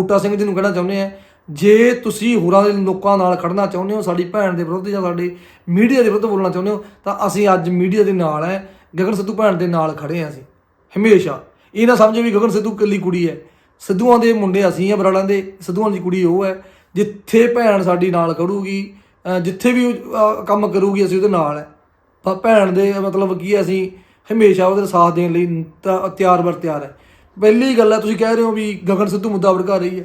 ਬੂਟਾ ਸਿੰਘ ਜੀ ਨੂੰ ਕਹਿਣਾ ਚਾਹੁੰਦੇ ਆ, ਜੇ ਤੁਸੀਂ ਹੋਰਾਂ ਦੇ ਲੋਕਾਂ ਨਾਲ ਖੜਨਾ ਚਾਹੁੰਦੇ ਹੋ, ਸਾਡੀ ਭੈਣ ਦੇ ਵਿਰੁੱਧ ਜਾਂ ਸਾਡੇ ਮੀਡੀਆ ਦੇ ਵਿਰੁੱਧ ਬੋਲਣਾ ਚਾਹੁੰਦੇ ਹੋ, ਤਾਂ ਅਸੀਂ ਅੱਜ ਮੀਡੀਆ ਦੇ ਨਾਲ ਹੈ, ਗਗਨ ਸਿੱਧੂ ਭੈਣ ਦੇ ਨਾਲ ਖੜੇ ਆ ਅਸੀਂ, ਹਮੇਸ਼ਾ। ਇਹ ਨਾ ਸਮਝੋ ਵੀ ਗਗਨ ਸਿੱਧੂ ਇਕੱਲੀ ਕੁੜੀ ਹੈ। ਸਿੱਧੂਆਂ ਦੇ ਮੁੰਡੇ ਅਸੀਂ ਆ ਬਰਾੜਾਂ ਦੇ, ਸਿੱਧੂਆਂ ਦੀ ਕੁੜੀ ਉਹ ਹੈ, ਜਿੱਥੇ ਭੈਣ ਸਾਡੀ ਨਾਲ ਖੜੂਗੀ ਜਿੱਥੇ ਵੀ ਕੰਮ ਕਰੂਗੀ, ਅਸੀਂ ਉਹਦੇ ਨਾਲ ਹੈ। ਪਰ ਭੈਣ ਦੇ ਮਤਲਬ ਕੀ ਅਸੀਂ ਹਮੇਸ਼ਾ ਉਹਦੇ ਸਾਥ ਦੇਣ ਲਈ ਤਿਆਰ ਬਰ ਤਿਆਰ ਹੈ। ਪਹਿਲੀ ਗੱਲ ਹੈ ਤੁਸੀਂ ਕਹਿ ਰਹੇ ਹੋ ਵੀ ਗਗਨ ਸਿੱਧੂ ਮੁੱਦਾ ਭੜਕਾ ਰਹੀ ਹੈ,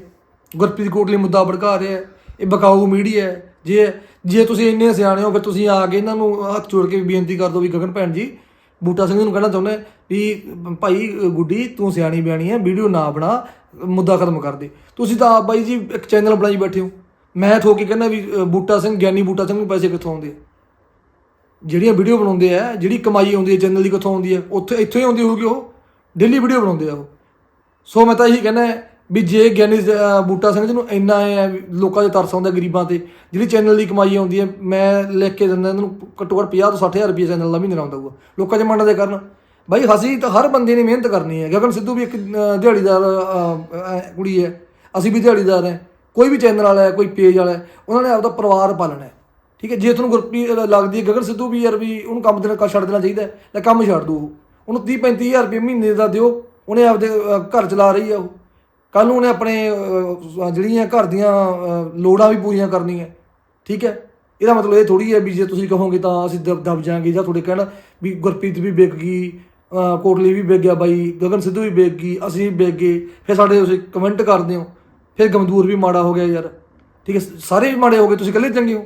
ਗੁਰਪ੍ਰੀਤ ਕੋਟਲੀ ਮੁੱਦਾ ਭੜਕਾ ਰਿਹਾ ਹੈ, ਇਹ ਬਕਾਊ ਮੀਡੀਆ ਹੈ। ਜੇ ਜੇ ਤੁਸੀਂ ਇੰਨੇ ਸਿਆਣੇ ਹੋ, ਫਿਰ ਤੁਸੀਂ ਆ ਕੇ ਇਹਨਾਂ ਨੂੰ ਹੱਥ ਜੋੜ ਕੇ ਬੇਨਤੀ ਕਰ ਦਿਓ ਵੀ ਗਗਨ ਭੈਣ ਜੀ, ਬੂਟਾ ਸਿੰਘ ਨੂੰ ਕਹਿਣਾ ਚਾਹੁੰਦਾ ਵੀ, ਭਾਈ ਗੁੱਡੀ, ਤੂੰ ਸਿਆਣੀ ਬਿਆਣੀ ਹੈ, ਵੀਡੀਓ ਨਾ ਬਣਾ, ਮੁੱਦਾ ਖਤਮ ਕਰ ਦੇ। ਤੁਸੀਂ ਤਾਂ ਆਪ ਬਾਈ ਜੀ ਇੱਕ ਚੈਨਲ ਬਣਾਈ ਬੈਠੇ ਹੋ। ਮੈਂ ਥੋ ਕੇ ਕਹਿੰਦਾ ਵੀ ਬੂਟਾ ਸਿੰਘ, ਗਿਆਨੀ ਬੂਟਾ ਸਿੰਘ ਨੂੰ ਪੈਸੇ ਕਿੱਥੋਂ ਆਉਂਦੇ ਜਿਹੜੀਆਂ ਵੀਡੀਓ ਬਣਾਉਂਦੇ ਆ, ਜਿਹੜੀ ਕਮਾਈ ਆਉਂਦੀ ਹੈ, ਚੈਨਲ ਦੀ ਕਿੱਥੋਂ ਆਉਂਦੀ ਹੈ? ਉੱਥੇ ਇੱਥੋਂ ਹੀ ਆਉਂਦੀ ਹੋਊਗੀ ਉਹ। ਡੇਲੀ ਵੀਡੀਓ ਬਣਾਉਂਦੇ ਆ ਉਹ। ਸੋ ਮੈਂ ਤਾਂ ਇਹੀ ਕਹਿੰਦਾ ਵੀ ਜੇ ਗਿਆਨੀ ਬੂਟਾ ਸਿੰਘ ਜੀ ਨੂੰ ਇੰਨਾ ਹੈ ਲੋਕਾਂ ਦੇ ਤਰਸ ਆਉਂਦਾ ਗਰੀਬਾਂ ਤੇ ਜਿਹੜੀ ਚੈਨਲ ਦੀ ਕਮਾਈ ਆਉਂਦੀ ਹੈ ਮੈਂ ਲਿਖ ਕੇ ਦਿੰਦਾ ਇਹਨਾਂ ਨੂੰ ਘੱਟੋ ਘੱਟ 50 ਤੋਂ 60000 ਰੁਪਏ ਚੈਨਲ ਦਾ ਮਹੀਨੇ ਦਾ ਆਉਂਦਾ ਹੋਊਗਾ ਲੋਕਾਂ ਦੇ ਮੰਨ ਦੇ ਕਰਨ। ਬਾਈ ਹਸੀ ਤਾਂ ਹਰ ਬੰਦੇ ਨੇ ਮਿਹਨਤ ਕਰਨੀ ਹੈ। ਗਗਨ ਸਿੱਧੂ ਵੀ ਇੱਕ ਦਿਹਾੜੀਦਾਰ ਕੁੜੀ ਹੈ। ਅਸੀਂ ਵੀ ਦਿਹਾੜੀਦਾਰ ਹੈ। ਕੋਈ ਵੀ ਚੈਨਲ ਵਾਲਾ ਹੈ ਕੋਈ ਪੇਜ ਵਾਲਾ ਉਹਨਾਂ ਨੇ ਆਪਦਾ ਪਰਿਵਾਰ ਪਾਲਣਾ ਹੈ। ਠੀਕ ਹੈ ਜੇ ਤੁਹਾਨੂੰ ਗੁਰਪ੍ਰੀਤ ਲੱਗਦੀ ਹੈ ਗਗਨ ਸਿੱਧੂ ਵੀ ਯਾਰ ਵੀ ਉਹਨੂੰ ਕੰਮ ਦੇਣਾ ਛੱਡ ਦੇਣਾ ਚਾਹੀਦਾ ਹੈ, ਤਾਂ ਕੰਮ ਛੱਡ ਦਿਓ ਉਹ। ਉਹਨੂੰ 30 35000 ਰੁਪਏ ਮਹੀਨੇ ਦਾ ਦਿਓ। ਉਹਨੇ ਆਪਦੇ ਘਰ ਚਲਾ ਰਹੀ ਆ ਉਹ। ਕੱਲ ਨੂੰ ਉਹਨੇ ਆਪਣੇ ਜਿਹੜੀਆਂ ਘਰ ਦੀਆਂ ਲੋੜਾਂ ਵੀ ਪੂਰੀਆਂ ਕਰਨੀਆਂ। ਠੀਕ ਹੈ? ਇਹਦਾ ਮਤਲਬ ਇਹ ਥੋੜੀ ਹੈ ਵੀ ਜੇ ਤੁਸੀਂ ਕਹੋਗੇ ਤਾਂ ਅਸੀਂ ਦਬ ਦਬ ਜਾਾਂਗੇ ਜਾਂ ਤੁਹਾਡੇ ਕਹਿਣਾ ਵੀ ਗੁਰਪ੍ਰੀਤ ਵੀ ਵਿਕ ਗਈ ਕੋਟਲੀ ਵੀ ਵਿਕ ਗਿਆ ਬਾਈ, ਗਗਨ ਸਿੱਧੂ ਵੀ ਵਿਕ ਗਈ, ਅਸੀਂ ਵੀ ਵਿਕ ਗਏ। ਫਿਰ ਸਾਡੇ ਤੁਸੀਂ ਕਮੈਂਟ ਕਰਦੇ ਹੋ। ਫਿਰ ਗਮਦੂਰ ਵੀ ਮਾੜਾ ਹੋ ਗਿਆ ਯਾਰ। ਠੀਕ ਹੈ? ਸਾਰੇ ਵੀ ਮਾੜੇ ਹੋ ਗਏ, ਤੁਸੀਂ ਇਕੱਲੇ ਚੰਗੇ ਹੋ।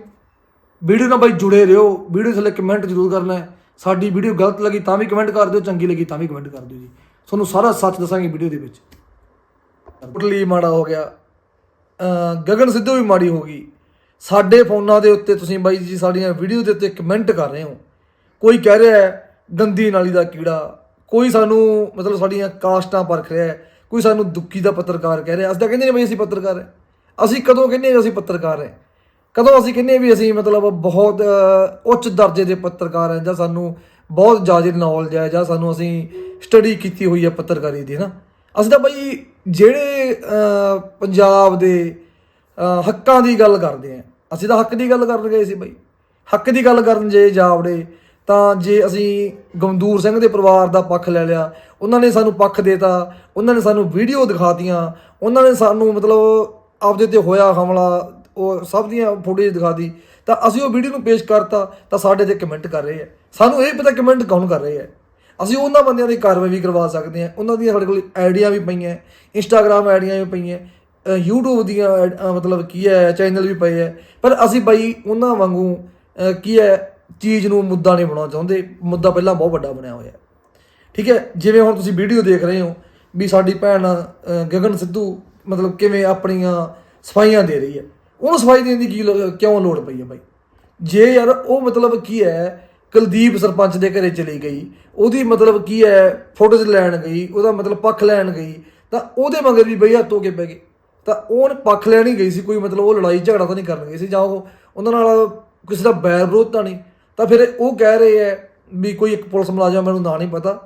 ਵੀਡੀਓ ਨਾਲ ਬਾਈ ਜੁੜੇ ਰਹੋ। ਵੀਡੀਓ ਥੱਲੇ ਕਮੈਂਟ ਜ਼ਰੂਰ ਕਰਨਾ ਹੈ। ਸਾਡੀ ਵੀਡੀਓ ਗਲਤ ਲੱਗੀ ਤਾਂ ਵੀ ਕਮੈਂਟ ਕਰ ਦਿਓ, ਚੰਗੀ ਲੱਗੀ ਤਾਂ ਵੀ ਕਮੈਂਟ ਕਰ ਦਿਓ ਜੀ। ਤੁਹਾਨੂੰ ਸਾਰਾ ਸੱਚ ਦੱਸਾਂਗੇ ਵੀਡੀਓ ਦੇ ਵਿੱਚ। ਟੋਟਲੀ ਮਾੜਾ ਹੋ ਗਿਆ। ਗਗਨ ਸਿੱਧੂ ਵੀ ਮਾੜੀ ਹੋ ਗਈ। ਸਾਡੇ ਫੋਨਾਂ ਦੇ ਉੱਤੇ ਤੁਸੀਂ ਬਾਈ ਜੀ ਸਾਡੀਆਂ ਵੀਡੀਓ ਦੇ ਉੱਤੇ ਕਮੈਂਟ ਕਰ ਰਹੇ ਹੋ। ਕੋਈ ਕਹਿ ਰਿਹਾ ਹੈ, ਗੰਦੀ ਨਾਲੀ ਦਾ ਕੀੜਾ, ਕੋਈ ਸਾਨੂੰ ਮਤਲਬ ਸਾਡੀਆਂ ਕਾਸਟਾਂ ਪਰਖ ਰਿਹਾ ਹੈ, ਕੋਈ ਸਾਨੂੰ ਦੁੱਖੀ ਦਾ ਪੱਤਰਕਾਰ ਕਹਿ ਰਿਹਾ ਅਸੀਂ ਤਾਂ ਕਹਿੰਦੇ ਨੇ ਬਈ ਅਸੀਂ ਪੱਤਰਕਾਰ ਹੈ। ਅਸੀਂ ਕਦੋਂ ਕਹਿੰਦੇ ਹਾਂ ਅਸੀਂ ਪੱਤਰਕਾਰ ਹੈ? ਕਦੋਂ ਅਸੀਂ ਕਹਿੰਦੇ ਹਾਂ ਵੀ ਅਸੀਂ ਮਤਲਬ ਬਹੁਤ ਉੱਚ ਦਰਜੇ ਦੇ ਪੱਤਰਕਾਰ ਹਾਂ ਜਾਂ ਸਾਨੂੰ ਬਹੁਤ ਜ਼ਿਆਦਾ ਨੌਲੇਜ ਹੈ ਜਾਂ ਸਾਨੂੰ ਅਸੀਂ ਸਟੱਡੀ ਕੀਤੀ ਹੋਈ ਹੈ ਪੱਤਰਕਾਰੀ ਦੀ ਨਾ? ਅਸੀਂ ਤਾਂ ਬਈ ਜਿਹੜੇ ਪੰਜਾਬ ਦੇ ਹੱਕਾਂ ਦੀ ਗੱਲ ਕਰਦੇ ਹਾਂ, ਅਸੀਂ ਤਾਂ ਹੱਕ ਦੀ ਗੱਲ ਕਰਨ ਗਏ ਸੀ ਬਈ। ਹੱਕ ਦੀ ਗੱਲ ਕਰਨ ਜੇ ਜਾਵੜੇ, ਤਾਂ ਜੇ ਅਸੀਂ ਗਮਦੂਰ ਸਿੰਘ ਦੇ ਪਰਿਵਾਰ ਦਾ ਪੱਖ ਲੈ ਲਿਆ, ਉਹਨਾਂ ਨੇ ਸਾਨੂੰ ਪੱਖ ਦੇਤਾ, ਉਹਨਾਂ ਨੇ ਸਾਨੂੰ ਵੀਡੀਓ ਦਿਖਾਤੀਆਂ, ਉਹਨਾਂ ਨੇ ਸਾਨੂੰ ਮਤਲਬ ਆਪਦੇ ਤੇ ਹੋਇਆ ਹਮਲਾ, ਉਹ ਸਭ ਦੀਆਂ ਫੋਟੋਜ਼ ਦਿਖਾਤੀ ਤਾਂ ਅਸੀਂ ਉਹ ਵੀਡੀਓ ਨੂੰ ਪੇਸ਼ ਕਰਤਾ, ਤਾਂ ਸਾਡੇ ਤੇ ਕਮੈਂਟ ਕਰ ਰਹੇ ਆ। ਸਾਨੂੰ ਇਹ ਪਤਾ ਕਮੈਂਟ ਕੌਣ ਕਰ ਰਹੇ ਹੈ। ਅਸੀਂ ਉਹਨਾਂ ਬੰਦਿਆਂ ਦੀ ਕਾਰਵਾਈ ਵੀ ਕਰਵਾ ਸਕਦੇ ਹਾਂ। ਉਹਨਾਂ ਦੀਆਂ ਸਾਡੇ ਕੋਲ ਆਈਡੀਆਂ ਵੀ ਪਈਆਂ ਇੰਸਟਾਗ੍ਰam ਆਈਡੀਆਂ ਵੀ ਪਈਆਂ ਅ, YouTube ਦੀਆਂ ਆਈਡ- ਮਤਲਬ ਕੀ ਹੈ ਚੈਨਲ ਵੀ ਪਏ ਹੈ। ਪਰ ਅਸੀਂ ਬਾਈ ਉਹਨਾਂ ਵਾਂਗੂ ਕੀ ਹੈ ਚੀਜ਼ ਨੂੰ ਮੁੱਦਾ ਨਹੀਂ ਬਣਾਉਣਾ ਚਾਹੁੰਦੇ। ਮੁੱਦਾ ਪਹਿਲਾਂ ਬਹੁਤ ਵੱਡਾ ਬਣਿਆ ਹੋਇਆ ਹੈ। ਠੀਕ ਹੈ? ਜਿਵੇਂ ਹੁਣ ਤੁਸੀਂ ਵੀਡੀਓ ਦੇਖ ਰਹੇ ਹੋ ਵੀ ਸਾਡੀ ਭੈਣ ਗਗਨ ਸਿੱਧੂ ਮਤਲਬ ਕਿਵੇਂ ਆਪਣੀਆਂ ਸਫਾਈਆਂ ਦੇ ਰਹੀ ਹੈ। ਉਹਨੂੰ ਸਫ਼ਾਈ ਦੇਣ ਦੀ ਕੀ ਲੋ- ਕਿਉਂ ਲੋੜ ਪਈ ਹੈ ਬਾਈ? ਜੇ ਯਾਰ ਉਹ ਮਤਲਬ ਕੀ ਹੈ ਕੁਲਦੀਪ ਸਰਪੰਚ ਦੇ ਘਰੇ ਚਲੀ ਗਈ। ਉਹਦੀ ਮਤਲਬ ਕੀ ਹੈ, ਫੋਟੋਜ਼ ਲੈਣ ਗਈ, ਉਹਦਾ ਮਤਲਬ ਪੱਖ ਲੈਣ ਗਈ। ਤਾਂ ਉਹਦੇ ਮਗਰ ਵੀ ਬਈ ਹੱਥ ਹੋ ਕੇ ਪੈ ਗਈ ਤਾਂ ਉਹਨ ਪੱਖ ਲੈਣ ਹੀ ਗਈ ਸੀ, ਕੋਈ ਮਤਲਬ ਉਹ ਲੜਾਈ ਝਗੜਾ ਤਾਂ ਨਹੀਂ ਕਰਨ ਗਈ ਸੀ, ਜਾਂ ਉਹ ਉਹਨਾਂ ਨਾਲ ਕਿਸੇ ਦਾ ਬੈਰ ਵਿਰੋਧ ਤਾਂ ਨਹੀਂ। ਤਾਂ ਫਿਰ ਉਹ ਕਹਿ ਰਹੇ ਹੈ ਵੀ ਕੋਈ ਇੱਕ ਪੁਲਿਸ ਮੁਲਾਜ਼ਮ ਮੈਨੂੰ ਨਾਂ ਨਹੀਂ ਪਤਾ।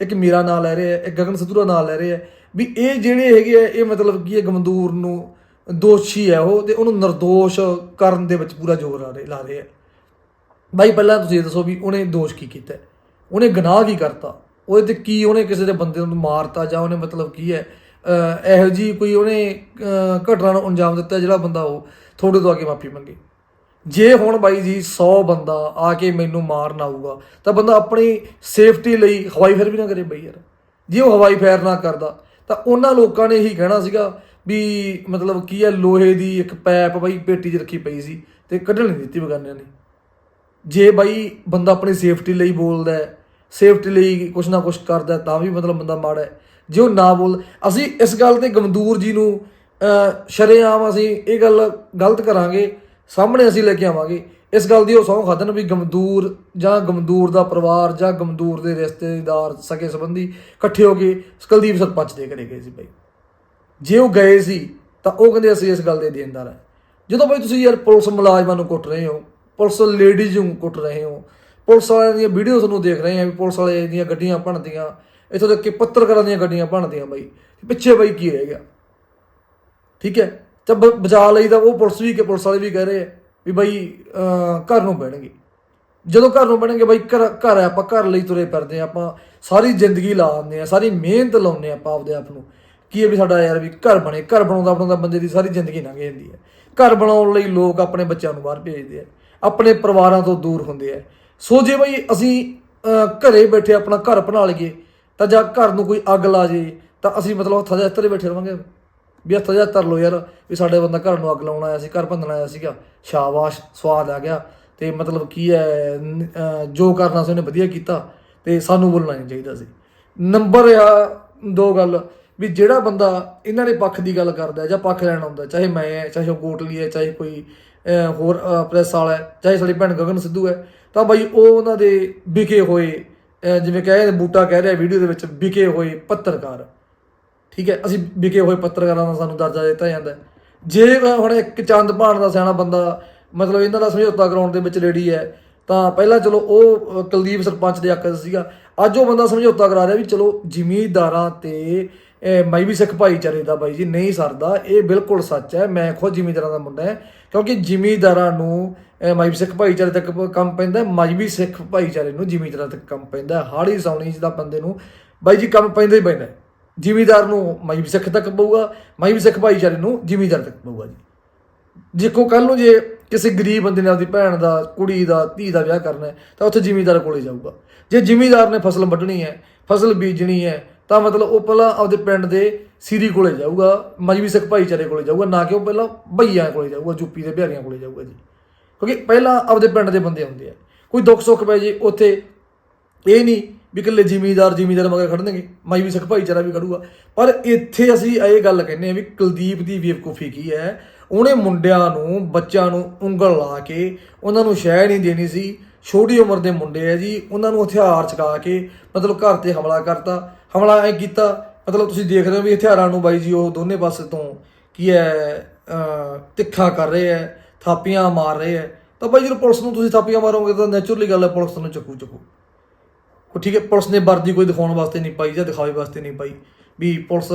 ਇੱਕ ਮੇਰਾ ਨਾਂ ਲੈ ਰਹੇ ਹੈ, ਇੱਕ ਗਗਨ ਸਿੱਧੂ ਦਾ ਨਾਂ ਲੈ ਰਹੇ ਹੈ। ਵੀ ਇਹ ਜਿਹੜੇ ਹੈਗੇ ਆ ਇਹ ਮਤਲਬ ਕੀ ਹੈ ਗਮਦੂਰ ਨੂੰ ਦੋਸ਼ੀ ਹੈ ਉਹ ਤੇ ਉਹਨੂੰ ਨਿਰਦੋਸ਼ ਕਰਨ ਦੇ ਵਿੱਚ ਪੂਰਾ ਜ਼ੋਰ ਲਾ ਰਹੇ ਲਾ ਰਹੇ ਹੈ। ਬਾਈ, ਪਹਿਲਾਂ ਤੁਸੀਂ ਇਹ ਦੱਸੋ ਵੀ ਉਹਨੇ ਦੋਸ਼ ਕੀ ਕੀਤਾ? ਉਹਨੇ ਗੁਨਾਹ ਕੀ ਕਰਤਾ? ਉਹਦੇ ਤੇ ਕੀ ਉਹਨੇ ਕਿਸੇ ਦੇ ਬੰਦੇ ਨੂੰ ਮਾਰਤਾ ਜਾਂ ਉਹਨੇ ਮਤਲਬ ਕੀ ਹੈ? ਇਹੋ ਜੀ ਕੋਈ ਉਹਨੇ ਘਟਨਾ ਨੂੰ ਅੰਜਾਮ ਦਿੱਤਾ ਜਿਹੜਾ ਬੰਦਾ ਉਹ ਤੁਹਾਡੇ ਤੋਂ ਆ ਕੇ ਮਾਫੀ ਮੰਗੇ? ਜੇ ਹੁਣ ਬਾਈ ਜੀ 100 ਬੰਦਾ ਆ ਕੇ ਮੈਨੂੰ ਮਾਰਨ ਆਊਗਾ, ਤਾਂ ਬੰਦਾ ਆਪਣੀ ਸੇਫਟੀ ਲਈ ਹਵਾਈ ਫੇਰ ਵੀ ਨਾ ਕਰੇ ਬਈ ਯਾਰ। ਜੇ ਉਹ ਹਵਾਈ ਫਾਇਰ ਨਾ ਕਰਦਾ, ਤਾਂ ਉਹਨਾਂ ਲੋਕਾਂ ਨੇ ਇਹੀ ਕਹਿਣਾ ਸੀਗਾ ਵੀ ਮਤਲਬ ਕੀ ਹੈ, ਲੋਹੇ ਦੀ ਇੱਕ ਪੈਪ ਬਾਈ ਪੇਟੀ 'ਚ ਰੱਖੀ ਪਈ ਸੀ ਤੇ ਕੱਢਣ ਨਹੀਂ ਦਿੱਤੀ ਬਗਾਨਿਆਂ ਨੇ। ਜੇ ਬਾਈ ਬੰਦਾ ਆਪਣੀ ਸੇਫਟੀ ਲਈ ਬੋਲਦਾ ਹੈ ਸੇਫਟੀ ਲਈ ਕੁਛ ਨਾ ਕੁਛ ਕਰਦਾ ਤਾਂ ਵੀ ਮਤਲਬ ਬੰਦਾ ਮਾੜਾ ਹੈ। ਜੇ ਉਹ ਨਾ ਬੋਲ, ਅਸੀਂ ਇਸ ਗੱਲ ਤੇ ਗਮਦੂਰ ਜੀ ਨੂੰ ਸ਼ਰੇਆਮ ਅਸੀਂ ਇਹ ਗੱਲ ਗਲਤ ਕਰਾਂਗੇ, ਸਾਹਮਣੇ ਅਸੀਂ ਲੈ ਕੇ ਆਵਾਂਗੇ। ਇਸ ਗੱਲ ਦੀ ਉਹ ਸਹੁੰ ਖਾਦਨ ਵੀ ਗਮਦੂਰ ਜਾਂ ਗਮਦੂਰ ਦਾ ਪਰਿਵਾਰ ਜਾਂ ਗਮਦੂਰ ਦੇ ਰਿਸ਼ਤੇਦਾਰ ਸਕੇ ਸੰਬੰਧੀ ਇਕੱਠੇ ਹੋ ਕੇ ਕੁਲਦੀਪ ਸਰਪੰਚ ਦੇ ਘਰੇ ਗਏ ਸੀ ਬਾਈ। ਜੇ ਉਹ ਗਏ ਸੀ, ਤਾਂ ਉਹ ਕਹਿੰਦੇ ਅਸੀਂ ਇਸ ਗੱਲ ਦੇ ਦੇਣਦਾਰ ਹੈ। ਜਦੋਂ ਬਈ ਤੁਸੀਂ ਯਾਰ ਪੁਲਿਸ ਮੁਲਾਜ਼ਮਾਂ ਨੂੰ ਕੁੱਟ ਰਹੇ ਹੋ ਪੁਲਿਸ ਲੇਡੀਜ਼ ਨੂੰ ਕੁੱਟ ਰਹੇ ਹੋ। ਪੁਲਿਸ ਵਾਲਿਆਂ ਦੀਆਂ ਵੀਡੀਓਜ਼ ਨੂੰ ਦੇਖ ਰਹੇ ਆ ਵੀ ਪੁਲਿਸ ਵਾਲੇ ਦੀਆਂ ਗੱਡੀਆਂ ਭੰਨਦੀਆਂ। ਇੱਥੋਂ ਤੱਕ ਕਿ ਪੱਤਰਕਾਰਾਂ ਦੀਆਂ ਗੱਡੀਆਂ ਭੰਨਦੀਆਂ ਬਾਈ। ਪਿੱਛੇ ਬਾਈ ਕੀ ਰਹਿ ਗਿਆ? ਠੀਕ ਹੈ? ਤਾਂ ਬ- ਬਚਾ ਲਈ ਤਾਂ ਉਹ ਪੁਲਿਸ ਵੀ ਕਿ ਪੁਲਿਸ ਵਾਲੇ ਵੀ ਕਹਿ ਰਹੇ ਆ ਵੀ ਬਾਈ ਘਰ ਨੂੰ ਬਹਿਣਗੇ। ਜਦੋਂ ਘਰ ਨੂੰ ਬਣਨਗੇ ਬਾਈ, ਘਰ ਘਰ ਹੈ ਆਪਾਂ ਘਰ ਲਈ ਤੁਰੇ ਫਿਰਦੇ ਹਾਂ। ਆਪਾਂ ਸਾਰੀ ਜ਼ਿੰਦਗੀ ਲਾ ਦਿੰਦੇ ਆ ਸਾਰੀ ਮਿਹਨਤ ਲਾਉਂਦੇ ਆ ਆਪਾਂ ਆਪਦੇ ਆਪ ਨੂੰ। ਕੀ ਹੈ ਵੀ ਸਾਡਾ ਯਾਰ ਵੀ ਘਰ ਬਣੇ, ਘਰ ਬਣਾਉਂਦਾ ਬਣਾਉਂਦਾ ਬੰਦੇ ਦੀ ਸਾਰੀ ਜ਼ਿੰਦਗੀ ਲੰਘ ਜਾਂਦੀ ਹੈ। ਘਰ ਬਣਾਉਣ ਲਈ ਲੋਕ ਆਪਣੇ ਬੱਚਿਆਂ ਨੂੰ ਬਾਹਰ ਭੇਜਦੇ ਆ। ਆਪਣੇ ਪਰਿਵਾਰਾਂ ਤੋਂ ਦੂਰ ਹੁੰਦੇ ਆ। ਸੋ ਜੇ ਬਈ ਅਸੀਂ ਅਹ, ਘਰੇ ਬੈਠੇ ਆਪਣਾ ਘਰ ਬਣਾ ਲਈਏ ਤਾਂ ਜਾਂ ਘਰ ਨੂੰ ਕੋਈ ਅੱਗ ਲਾ ਜੇ ਤਾਂ ਅਸੀਂ ਮਤਲਬ ਹੱਥਾਂ ਦੇ ਹੱਥਰੇ ਬੈਠੇ ਰਵਾਂਗੇ। ਵੀ ਹੱਥਾਂ ਦੇ ਹੱਥ ਧਰ ਲਓ ਯਾਰ ਵੀ ਸਾਡੇ ਬੰਦਾ ਘਰ ਨੂੰ ਅੱਗ ਲਾਉਣ ਆਇਆ ਸੀ ਘਰ ਭੰਨਣ ਆਇਆ ਸੀਗਾ। ਸ਼ਾਬਾਸ਼ ਸਵਾਦ ਆ ਗਿਆ। ਤੇ ਮਤਲਬ ਕੀ ਹੈ ਜੋ ਕਰਨਾ ਸੀ ਉਹਨੇ ਵਧੀਆ ਕੀਤਾ ਤੇ ਸਾਨੂੰ ਬੋਲਣਾ ਨਹੀਂ ਚਾਹੀਦਾ ਸੀ। ਨੰਬਰ ਆ ਦੋ ਗੱਲ ਵੀ ਜਿਹੜਾ ਬੰਦਾ ਇਹਨਾਂ ਦੇ ਪੱਖ ਦੀ ਗੱਲ ਕਰਦਾ ਜਾਂ ਪੱਖ ਲੈਣ ਆਉਂਦਾ ਚਾਹੇ ਮੈਂ ਹੈ ਚਾਹੇ ਉਹ ਕੋਟਲੀ ਹੈ ਚਾਹੇ ਕੋਈ ਹੋਰ ਪ੍ਰੈਸ ਵਾਲਾ ਹੈ, ਚਾਹੇ ਸਾਡੀ ਭੈਣ ਗਗਨ ਸਿੱਧੂ ਹੈ, ਤਾਂ ਬਾਈ ਉਹ ਉਹਨਾਂ ਦੇ ਵਿਕੇ ਹੋਏ ਜਿਵੇਂ ਕਹੇ ਬੂਟਾ ਕਹਿ ਰਿਹਾ ਵੀਡੀਓ ਦੇ ਵਿੱਚ, ਵਿਕੇ ਹੋਏ ਪੱਤਰਕਾਰ ਠੀਕ ਹੈ, ਅਸੀਂ ਵਿਕੇ ਹੋਏ ਪੱਤਰਕਾਰਾਂ ਦਾ ਸਾਨੂੰ ਦਰਜਾ ਦਿੱਤਾ ਜਾਂਦਾ ਹੈ। ਜੇ ਹੁਣ ਇੱਕ ਚੰਦ ਭਾਣ ਦਾ ਸਿਆਣਾ ਬੰਦਾ, ਮਤਲਬ ਇਹਨਾਂ ਦਾ ਸਮਝੌਤਾ ਕਰਾਉਣ ਦੇ ਵਿੱਚ ਰੇੜੀ ਹੈ, ਤਾਂ ਪਹਿਲਾਂ ਚਲੋ ਉਹ ਕੁਲਦੀਪ ਸਰਪੰਚ ਦੇ ਹੱਕ ਸੀਗਾ, ਅੱਜ ਉਹ ਬੰਦਾ ਸਮਝੌਤਾ ਕਰਾ ਰਿਹਾ ਵੀ ਚਲੋ ਜ਼ਿਮੀਂਦਾਰਾਂ ਤੇ ਮੈਂ ਵੀ ਸਿੱਖ ਭਾਈਚਾਰੇ ਦਾ ਬਾਈ ਜੀ, ਨਹੀਂ ਸਰਦਾ, ਇਹ ਬਿਲਕੁਲ ਸੱਚ ਹੈ, ਮੈਂ ਖੁਦ ਜ਼ਿਮੀਂਦਾਰਾਂ ਦਾ ਮੁੰਡਾ ਹੈ ਕਿਉਂਕਿ ਜ਼ਿਮੀਂਦਾਰਾਂ ਨੂੰ, ਇਹ ਮਾਈ ਸਿੱਖ ਭਾਈਚਾਰੇ ਤੱਕ ਕੰਮ ਪੈਂਦਾ, ਮਾਈ ਵੀ ਸਿੱਖ ਭਾਈਚਾਰੇ ਨੂੰ ਜ਼ਿਮੀਂਦਾਰਾਂ ਤੱਕ ਕੰਮ ਪੈਂਦਾ। ਹਾੜੀ ਸੌਣੀ ਜਿਹਦਾ ਬੰਦੇ ਨੂੰ, ਬਾਈ ਜੀ ਕੰਮ ਪੈਂਦਾ ਹੀ ਪੈਂਦਾ। ਹੈ। ਜ਼ਿਮੀਂਦਾਰ ਨੂੰ ਮਾਈ ਵੀ ਸਿੱਖ ਤੱਕ ਪਊਗਾ, ਮਾਈ ਵੀ ਸਿੱਖ ਭਾਈਚਾਰੇ ਨੂੰ ਜ਼ਿਮੀਂਦਾਰ ਤੱਕ ਪਊਗਾ ਜੀ। ਦੇਖੋ ਕੱਲ ਨੂੰ ਜੇ ਕਿਸੇ ਗਰੀਬ ਬੰਦੇ ਨੇ ਆਪਦੀ ਭੈਣ ਦਾ, ਕੁੜੀ ਦਾ, ਧੀ ਦਾ ਵਿਆਹ ਕਰਨਾ ਹੈ, ਤਾਂ ਉੱਥੇ ਜ਼ਿਮੀਂਦਾਰ ਕੋਲੇ ਜਾਊਗਾ। ਜੇ ਜ਼ਿਮੀਂਦਾਰ ਨੇ ਫਸਲ ਵੱਢਣੀ ਹੈ, ਫਸਲ ਬੀਜਣੀ ਹੈ ਤਾਂ ਮਤਲਬ ਉਹ ਪਹਿਲਾਂ ਆਪਦੇ ਪਿੰਡ ਦੇ ਸੀਰੀ ਕੋਲੇ ਜਾਊਗਾ ਮਜਬੀ ਸਿੱਖ ਭਾਈਚਾਰੇ ਕੋਲੇ ਜਾਊਗਾ, ਨਾ ਕਿ ਉਹ ਪਹਿਲਾਂ ਭਈਆਂ ਕੋਲੇ ਜਾਊਗਾ ਯੂਪੀ ਦੇ ਬਿਹਾਰੀਆਂ ਕੋਲੇ ਜਾਊਗਾ ਜੀ। ਕਿਉਂਕਿ ਪਹਿਲਾਂ ਆਪਦੇ ਪਿੰਡ ਦੇ ਬੰਦੇ ਆਉਂਦੇ ਆ। ਕੋਈ ਦੁੱਖ ਸੁੱਖ ਪੈ ਜੇ, ਉੱਥੇ ਇਹ ਨਹੀਂ ਵੀ ਇਕੱਲੇ ਜ਼ਿਮੀਦਾਰ ਜ਼ਿਮੀਦਾਰ ਮਗਰ ਖੜਨਗੇ ਮਾਈ ਵੀ ਸਿੱਖ ਭਾਈਚਾਰਾ ਵੀ ਖੜੂਗਾ। ਪਰ ਇੱਥੇ ਅਸੀਂ ਇਹ ਗੱਲ ਕਹਿੰਦੇ ਆ ਵੀ ਕੁਲਦੀਪ ਦੀ ਬੇਵਕੂਫੀ ਕੀ ਹੈ? ਉਹਨੇ ਮੁੰਡਿਆਂ ਨੂੰ, ਬੱਚਿਆਂ ਨੂੰ ਉਂਗਲ ਲਾ ਕੇ ਉਹਨਾਂ ਨੂੰ ਸ਼ਹਿ ਨਹੀਂ ਦੇਣੀ ਸੀ। ਛੋਟੀ ਉਮਰ ਦੇ ਮੁੰਡੇ ਆ ਜੀ, ਉਹਨਾਂ ਨੂੰ ਹਥਿਆਰ ਚਕਾ ਕੇ ਮਤਲਬ ਘਰ ਤੇ ਹਮਲਾ ਕਰਤਾ। ਹਮਲਾ ਐ ਕੀਤਾ, ਮਤਲਬ ਤੁਸੀਂ ਦੇਖ ਰਹੇ ਹੋ ਵੀ ਹਥਿਆਰਾਂ ਨੂੰ ਬਾਈ ਜੀ ਉਹ ਦੋਨੇ ਪਾਸੇ ਤੋਂ ਕੀ ਹੈ ਤਿੱਖਾ ਕਰ ਰਹੇ ਐ, ਥਾਪੀਆਂ ਮਾਰ ਰਹੇ ਐ। ਤਾਂ ਬਾਈ ਜਦੋਂ ਪੁਲਿਸ ਨੂੰ ਤੁਸੀਂ ਥਾਪੀਆਂ ਮਾਰੋਗੇ ਤਾਂ ਨੇਚਰਲੀ ਗੱਲ ਹੈ ਪੁਲਿਸ ਤੁਹਾਨੂੰ ਚੱਕੂ ਚੱਕੂ। ਉਹ ਠੀਕ ਹੈ ਪੁਲਿਸ ਨੇ ਵਰਦੀ ਕੋਈ ਦਿਖਾਉਣ ਵਾਸਤੇ ਨਹੀਂ ਪਾਈ ਜਾਂ ਦਿਖਾਵੇ ਵਾਸਤੇ ਨਹੀਂ ਪਾਈ। ਵੀ ਪੁਲਿਸ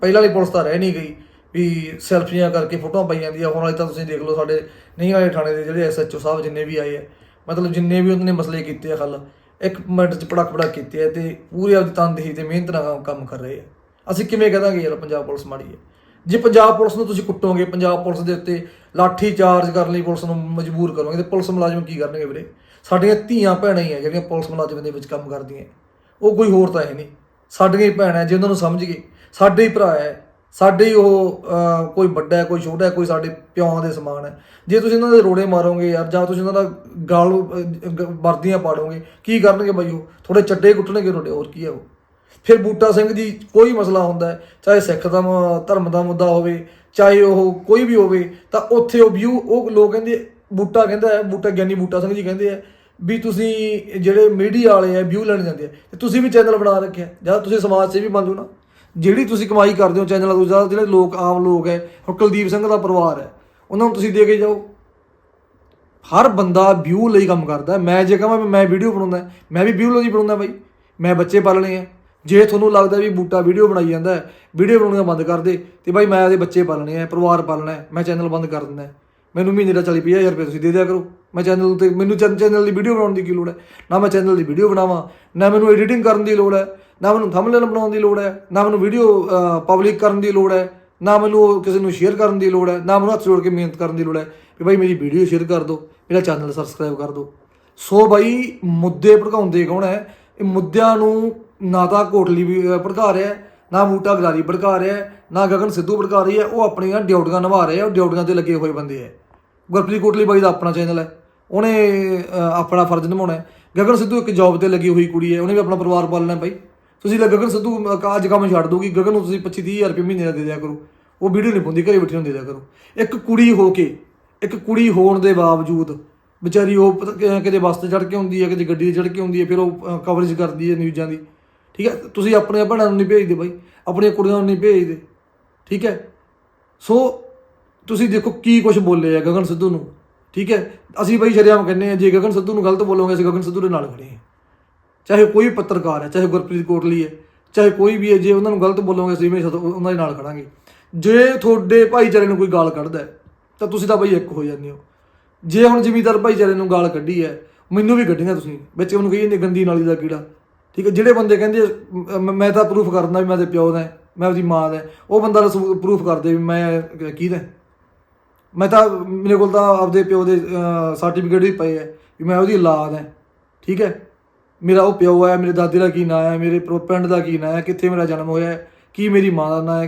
ਪਹਿਲਾਂ ਵਾਲੀ ਪੁਲਿਸ ਤਾਂ ਰਹਿ ਨਹੀਂ ਗਈ। ਵੀ ਸੈਲਫੀਆਂ ਕਰਕੇ ਫੋਟੋਆਂ ਪਾਈ ਜਾਂਦੀਆਂ ਹੁਣ ਅੱਜ ਤਾਂ ਤੁਸੀਂ ਦੇਖ ਲਓ ਸਾਡੇ ਨਹੀਂ ਵਾਲੇ ਥਾਣੇ ਦੇ ਜਿਹੜੇ ਐਸਐਚਓ ਸਾਹਿਬ ਜਿੰਨੇ ਵੀ ਆਏ ਆ। ਮਤਲਬ ਜਿੰਨੇ ਵੀ ਉਹਨਾਂ ਨੇ ਮਸਲੇ ਕੀਤੇ ਆ ਹੱਲ, ਇੱਕ ਮਿੰਟ ਚ ਪੜਕ ਪੜਕ ਕੀਤੇ ਆ ਤੇ ਪੂਰੀ ਆਪਦੀ ਤਨਦੇਹੀ ਤੇ ਮਿਹਨਤ ਨਾਲ ਕੰਮ- ਕੰਮ ਕਰ ਰਹੇ ਆ। ਅਸੀਂ ਕਿਵੇਂ ਕਹਾਂਗੇ ਯਾਰ ਪੰਜਾਬ ਪੁਲਿਸ ਮਾੜੀ ਹੈ ਜੇ ਪੰਜਾਬ ਪੁਲਿਸ ਨੂੰ ਤੁਸੀਂ ਕੁੱਟੋਗੇ, ਪੰਜਾਬ ਪੁਲਿਸ ਦੇ ਉੱਤੇ ਲਾਠੀ ਚਾਰਜ ਕਰਨ ਲਈ ਪੁਲਿਸ ਨੂੰ ਮਜਬੂਰ ਕਰੋਗੇ, ਤੇ ਪੁਲਿਸ ਮੁਲਾਜ਼ਮ ਕੀ ਕਰਨਗੇ ਵੀਰੇ? ਸਾਡੀਆਂ ਧੀਆਂ ਭੈਣਾਂ ਹੀ ਆ ਜਿਹੜੀਆਂ ਪੁਲਿਸ ਮੁਲਾਜ਼ਮ ਦੇ ਵਿੱਚ ਕੰਮ ਕਰਦੀਆਂ। ਉਹ ਕੋਈ ਹੋਰ ਤਾਂ ਹੈ ਨਹੀਂ। ਸਾਡੀਆਂ ਹੀ ਭੈਣਾਂ, ਜੇ ਉਹਨਾਂ ਨੂੰ ਸਮਝ ਗਏ, ਸਾਡੇ ਹੀ ਭਰਾ ਹੈ। ਸਾਡੇ ਹੀ ਉਹ ਕੋਈ ਵੱਡਾ ਕੋਈ ਛੋਟਾ ਕੋਈ ਸਾਡੇ ਪਿਓਾਂ ਦੇ ਸਮਾਨ ਹੈ। ਜੇ ਤੁਸੀਂ ਇਹਨਾਂ ਦੇ ਰੋੜੇ ਮਾਰੋਗੇ ਯਾਰ, ਜਾਂ ਤੁਸੀਂ ਇਹਨਾਂ ਦਾ ਗਾਲ ਵਰਦੀਆਂ ਪਾੜੋਗੇ, ਕੀ ਕਰਨਗੇ ਬਾਈ ਉਹ? ਥੋੜੇ ਚੱਡੇ ਕੁੱਟਣਗੇ ਤੁਹਾਡੇ, ਹੋਰ ਕੀ ਹੈ ਉਹ? ਫਿਰ ਬੂਟਾ ਸਿੰਘ ਜੀ ਕੋਈ ਮਸਲਾ ਹੁੰਦਾ ਚਾਹੇ ਸਿੱਖ ਦਾ ਧਰਮ ਦਾ ਮੁੱਦਾ ਹੋਵੇ, ਚਾਹੇ ਉਹ ਕੋਈ ਵੀ ਹੋਵੇ, ਤਾਂ ਉੱਥੇ ਉਹ ਵਿਊ ਉਹ ਲੋਕ ਕਹਿੰਦੇ, ਬੂਟਾ ਕਹਿੰਦਾ ਹੈ, ਬੂਟਾ ਗਿਆਨੀ ਬੂਟਾ ਸਿੰਘ ਜੀ ਕਹਿੰਦੇ ਆ ਵੀ ਤੁਸੀਂ ਜਿਹੜੇ ਮੀਡੀਆ ਵਾਲੇ ਆ ਵਿਊ ਲੈਣ ਜਾਂਦੇ ਆ ਤੇ ਤੁਸੀਂ ਵੀ ਚੈਨਲ ਬਣਾ ਰੱਖਿਆ, ਜਾਂ ਤੁਸੀਂ ਸਮਾਜ ਸੇਵੀ ਬਣ ਜਾਓ ਨਾ। ਜਿਹੜੀ ਤੁਸੀਂ ਕਮਾਈ ਕਰਦੇ ਹੋ, ਚੈਨਲਾਂ ਤੋਂ ਜ਼ਿਆਦਾ ਜਿਹੜੇ ਲੋਕ, ਆਮ ਲੋਕ ਹੈ ਹੁਣ ਕੁਲਦੀਪ ਸਿੰਘ ਦਾ ਪਰਿਵਾਰ ਹੈ। ਉਹਨਾਂ ਨੂੰ ਤੁਸੀਂ ਦੇ ਕੇ ਜਾਓ। ਹਰ ਬੰਦਾ ਵਿਊ ਲਈ ਕੰਮ ਕਰਦਾ ਮੈਂ ਜੇ ਕਹਾਂ ਵੀ ਮੈਂ ਵੀਡੀਓ ਬਣਾਉਂਦਾ ਮੈਂ ਵੀ ਵਿਊ ਲਈ ਬਣਾਉਂਦਾ ਬਾਈ। ਮੈਂ ਬੱਚੇ ਪਾਲਣੇ ਆ ਜੇ ਤੁਹਾਨੂੰ ਲੱਗਦਾ ਵੀ ਬੂਟਾ ਵੀਡੀਓ ਬਣਾਈ ਜਾਂਦਾ ਹੈ ਵੀਡੀਓ ਬਣਾਉਣੀਆਂ ਬੰਦ ਕਰ ਦੇ। ਤੇ ਬਾਈ ਮੈਂ ਆਪਦੇ ਬੱਚੇ ਪਾਲਣੇ ਆ ਪਰਿਵਾਰ ਪਾਲਣਾ ਹੈ, ਮੈਂ ਚੈਨਲ ਬੰਦ ਕਰ ਦਿੰਦਾ ਮੈਨੂੰ ਮਹੀਨੇ ਦਾ 40 ਹਜ਼ਾਰ ਰੁਪਏ ਤੁਸੀਂ ਦੇ ਦਿਆ ਕਰੋ। ਮੈਂ ਚੈਨਲ ਤੇ ਮੈਨੂੰ ਚੈਨਲ ਦੀ ਵੀਡੀਓ ਬਣਾਉਣ ਦੀ ਕੀ ਲੋੜ ਹੈ? ਨਾ ਮੈਂ ਚੈਨਲ ਦੀ ਵੀਡੀਓ ਬਣਾਵਾਂ, ਨਾ ਮੈਨੂੰ ਐਡੀਟਿੰਗ ਕਰਨ ਦੀ ਲੋੜ ਹੈ। ਨਾ ਮੈਨੂੰ ਥੰਬਨੇਲ ਬਣਾਉਣ ਦੀ ਲੋੜ ਹੈ, ਨਾ ਮੈਨੂੰ ਵੀਡੀਓ ਪਬਲਿਕ ਕਰਨ ਦੀ ਲੋੜ ਹੈ, ਨਾ ਮੈਨੂੰ ਉਹ ਕਿਸੇ ਨੂੰ ਸ਼ੇਅਰ ਕਰਨ ਦੀ ਲੋੜ ਹੈ, ਨਾ ਮੈਨੂੰ ਹੱਥ ਜੋੜ ਕੇ ਮਿਹਨਤ ਕਰਨ ਦੀ ਲੋੜ ਹੈ ਵੀ ਬਾਈ ਮੇਰੀ ਵੀਡੀਓ ਸ਼ੇਅਰ ਕਰ ਦਿਓ, ਮੇਰਾ ਚੈਨਲ ਸਬਸਕ੍ਰਾਈਬ ਕਰ ਦਿਓ। ਸੋ ਬਾਈ ਮੁੱਦੇ ਭੜਕਾਉਂਦੇ ਕੌਣ ਹੈ? ਇਹ ਮੁੱਦਿਆਂ ਨੂੰ ਨਾ ਤਾਂ ਕੋਟਲੀ ਵੀ ਭੜਕਾ ਰਿਹਾ ਨਾ ਬੂਟਾ ਗਲਾਰੀ ਭੜਕਾ ਰਿਹਾ ਨਾ ਗਗਨ ਸਿੱਧੂ ਭੜਕਾ ਰਹੀ ਹੈ, ਉਹ ਆਪਣੀਆਂ ਡਿਊਟੀਆਂ ਨਿਭਾ ਰਹੇ ਆ ਉਹ ਡਿਊਟੀਆਂ ਤੇ ਲੱਗੇ ਹੋਏ ਬੰਦੇ ਹੈ। ਗੁਰਪ੍ਰੀਤ ਕੋਟਲੀ ਬਾਈ ਦਾ ਆਪਣਾ ਚੈਨਲ ਹੈ, ਉਹਨੇ ਆਪਣਾ ਫਰਜ਼ ਨਿਭਾਉਣਾ ਹੈ। ਗਗਨ ਸਿੱਧੂ ਇੱਕ ਜੌਬ ਤੇ ਲੱਗੀ ਹੋਈ ਕੁੜੀ ਹੈ, ਉਹਨੇ ਵੀ ਆਪਣਾ ਪਰਿਵਾਰ ਪਾਲਣਾ ਹੈ ਬਾਈ। ਤੁਸੀਂ ਲੈ ਗਗਨ ਸਿੱਧੂ ਕਾਜ ਕੰਮ ਛੱਡ ਦੋਗੀ ਗਗਨ ਨੂੰ ਤੁਸੀਂ 25 30000 ਰੁਪਏ ਮਹੀਨੇ ਦਾ ਦੇ ਦਿਆ ਕਰੋ। ਉਹ ਵੀਡੀਓ ਨਹੀਂ ਪਾਉਂਦੀ ਘਰੇ ਬੈਠੀ ਨੂੰ ਦੇ ਦਿਆ ਕਰੋ। ਇੱਕ ਕੁੜੀ ਹੋ ਕੇ, ਇੱਕ ਕੁੜੀ ਹੋਣ ਦੇ ਬਾਵਜੂਦ, ਵਿਚਾਰੀ ਉਹ ਕਿਤੇ ਬੱਸ ਤੇ ਚੜ ਕੇ ਆਉਂਦੀ ਹੈ, ਕਿਤੇ ਗੱਡੀ ਤੇ ਚੜ ਕੇ ਆਉਂਦੀ ਹੈ, ਫਿਰ ਉਹ ਕਵਰੇਜ ਕਰਦੀ ਹੈ ਨਿਊਜ਼ਾਂ ਦੀ। ਠੀਕ ਹੈ? ਤੁਸੀਂ ਆਪਣੇ ਭੈਣਾਂ ਨੂੰ ਨਹੀਂ ਭੇਜਦੇ ਬਾਈ। ਆਪਣੀਆਂ ਕੁੜੀਆਂ ਨੂੰ ਨਹੀਂ ਭੇਜਦੇ। ਠੀਕ ਹੈ? ਸੋ, ਤੁਸੀਂ ਦੇਖੋ ਕੀ ਕੁਝ ਬੋਲੇ ਆ ਗਗਨ ਸਿੱਧੂ ਨੂੰ। ਠੀਕ ਹੈ? ਅਸੀਂ ਬਾਈ ਸ਼ਰਿਆਮ ਕਹਿੰਦੇ ਆ ਜੇ ਗਗਨ ਸਿੱਧੂ ਨੂੰ ਗਲਤ ਬੋਲੋਗੇ, ਅਸੀਂ ਗਗਨ ਸਿੱਧੂ ਦੇ ਨਾਲ ਖੜੇ ਹਾਂ। ਚਾਹੇ ਕੋਈ ਪੱਤਰਕਾਰ ਹੈ, ਚਾਹੇ ਗੁਰਪ੍ਰੀਤ ਕੋਟਲੀ ਹੈ, ਚਾਹੇ ਕੋਈ ਵੀ ਹੈ, ਜੇ ਉਹਨਾਂ ਨੂੰ ਗਲਤ ਬੋਲੋਗੇ ਅਸੀਂ ਹਮੇਸ਼ਾ ਉਹਨਾਂ ਦੇ ਨਾਲ ਖੜਾਂਗੇ। ਜੇ ਤੁਹਾਡੇ ਭਾਈਚਾਰੇ ਨੂੰ ਕੋਈ ਗਾਲ ਕੱਢਦਾ ਤਾਂ ਤੁਸੀਂ ਤਾਂ ਬਈ ਇੱਕ ਹੋ ਜਾਂਦੇ ਹੋ। ਜੇ ਹੁਣ ਜ਼ਿਮੀਦਾਰ ਭਾਈਚਾਰੇ ਨੂੰ ਗਾਲ ਕੱਢੀ ਹੈ, ਮੈਨੂੰ ਵੀ ਕੱਢੀਆਂ ਤੁਸੀਂ, ਵਿੱਚ ਉਹਨੂੰ ਕਹੀ ਜਾਂਦੇ ਗੰਦੀ ਨਾਲੀ ਦਾ ਕੀੜਾ। ਠੀਕ ਹੈ, ਜਿਹੜੇ ਬੰਦੇ ਕਹਿੰਦੇ ਮੈਂ ਤਾਂ ਪ੍ਰੂਫ ਕਰਦਾ ਵੀ ਮੈਂ ਤੇ ਪਿਓ ਦਾ ਮੈਂ ਉਹਦੀ ਮਾਂ ਦਾ ਉਹ ਬੰਦਾ ਪ੍ਰੂਫ ਕਰਦੇ ਵੀ ਮੈਂ ਕੀ ਦਾ ਮੈਂ ਤਾਂ, ਮੇਰੇ ਕੋਲ ਤਾਂ ਆਪਦੇ ਪਿਓ ਦੇ ਸਰਟੀਫਿਕੇਟ ਵੀ ਪਏ ਹੈ ਵੀ ਮੈਂ ਉਹਦੀ ਔਲਾਦ ਹੈ, ਠੀਕ ਹੈ। ਮੇਰਾ ਉਹ ਪਿਓ ਹੈ, ਮੇਰੇ ਦਾਦੇ ਦਾ ਕੀ ਨਾਂ ਹੈ, ਮੇਰੇ ਪਿਓ- ਪਿੰਡ ਦਾ ਕੀ ਨਾਂ ਹੈ, ਕਿੱਥੇ ਮੇਰਾ ਜਨਮ ਹੋਇਆ ਹੈ, ਕੀ ਮੇਰੀ ਮਾਂ ਦਾ ਨਾਂ ਹੈ